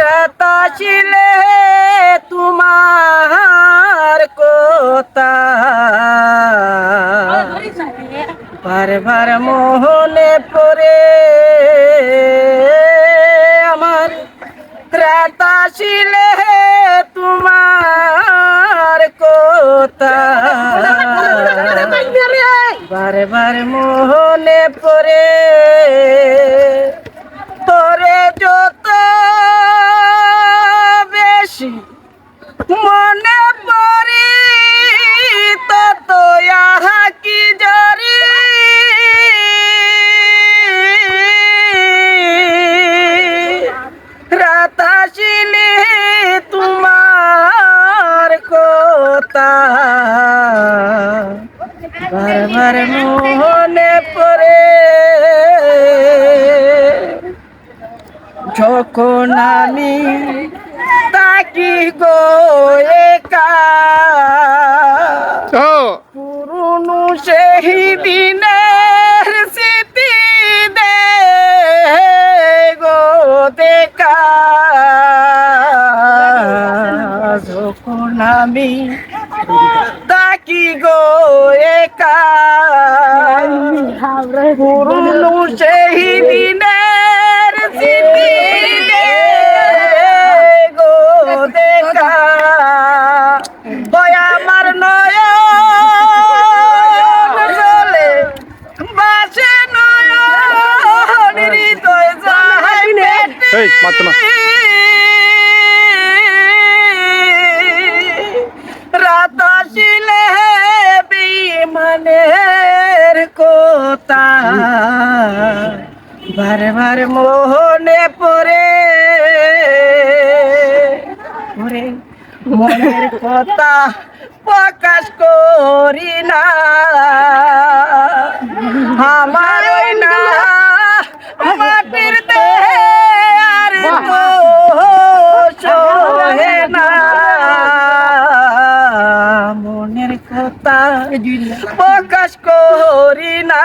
রাতা ছিলে তোমার কোতা বারবার মোহনে পরে আমার ত্রাতা ছিলে তোমার কোতা বারবার মোহনে পরে তোরে যত মনে পড়ি তত কি জরি রাত আসিলে তোমার কোতা বারবার মনে পড়ে। যখন আমি তাকি গো একা? পুরনো সেই দিনের স্মৃতি দে গো দেখা। যখন আমি তাকি গো একা পুরনো সেই আমার নয়ন জলে বাসে নয়ন হৃদয় যায়। রাত আসিলে বিমানের কোতা বারবার মোহনে পড়ে মনের কথা প্রকাশ করি না। আমার না মাটির দেহে আর তো না। মনের কথা প্রকাশ করি না।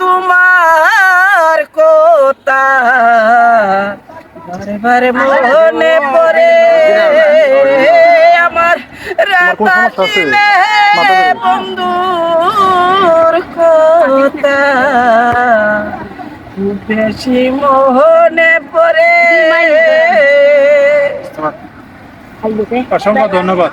তোমার কোতা বারে বারে মনে পড়ে আমার রাতা সমস্যা আছে? দিলে বন্ধুর কোতা বেশি মোহনে পড়ে। অসংখ্য ধন্যবাদ।